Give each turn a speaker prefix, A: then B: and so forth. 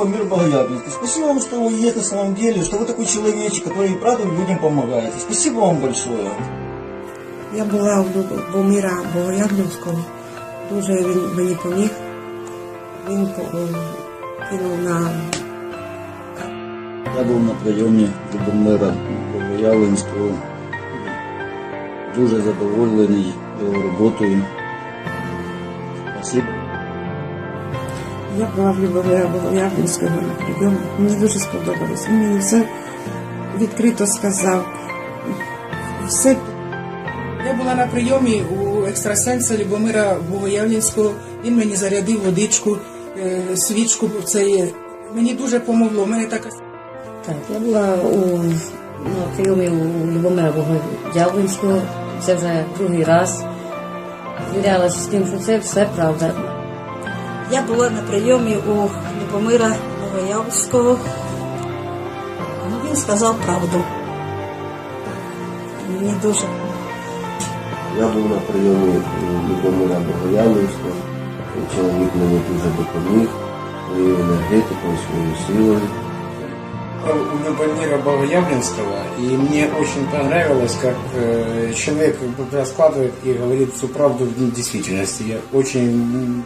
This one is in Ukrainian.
A: Любомир Богоявленский. Спасибо вам, что вы есть на самом деле, что вы такой человечек, который правда людям помогаете. Спасибо вам большое.
B: Я була у Любомира Богоявленського. Дуже він мені поміг. Він по- о, кинув на
A: Я був на прийомі Любомира Богоявленського. Дуже задоволений його роботою. Спасибо.
B: Я була в Любомира Богоявленського на прийомі. Мені дуже сподобалось. Він мені все відкрито сказав. Все
C: Я була на прийомі у екстрасенса Любомира Богоявленського. Він мені зарядив водичку, е, свічку. Це є. мені дуже помогло. У мене така
D: Так, я була у на прийомі у Любомира Богоявленського. Це вже другий раз. Звірялася з тим, що це все правда.
E: Я була на прийомі у Любомира Новоявського. Ну, Він сказав правду. Мені дуже
F: Я був на прийомі у Любомира Богоявленського. і Чоловік мені дуже допоміг своєю енергетикою, своєю силою.
G: у Любомира Богоявленского, и мне очень понравилось, как э, человек раскладывает и говорит всю правду в действительности. Я очень м,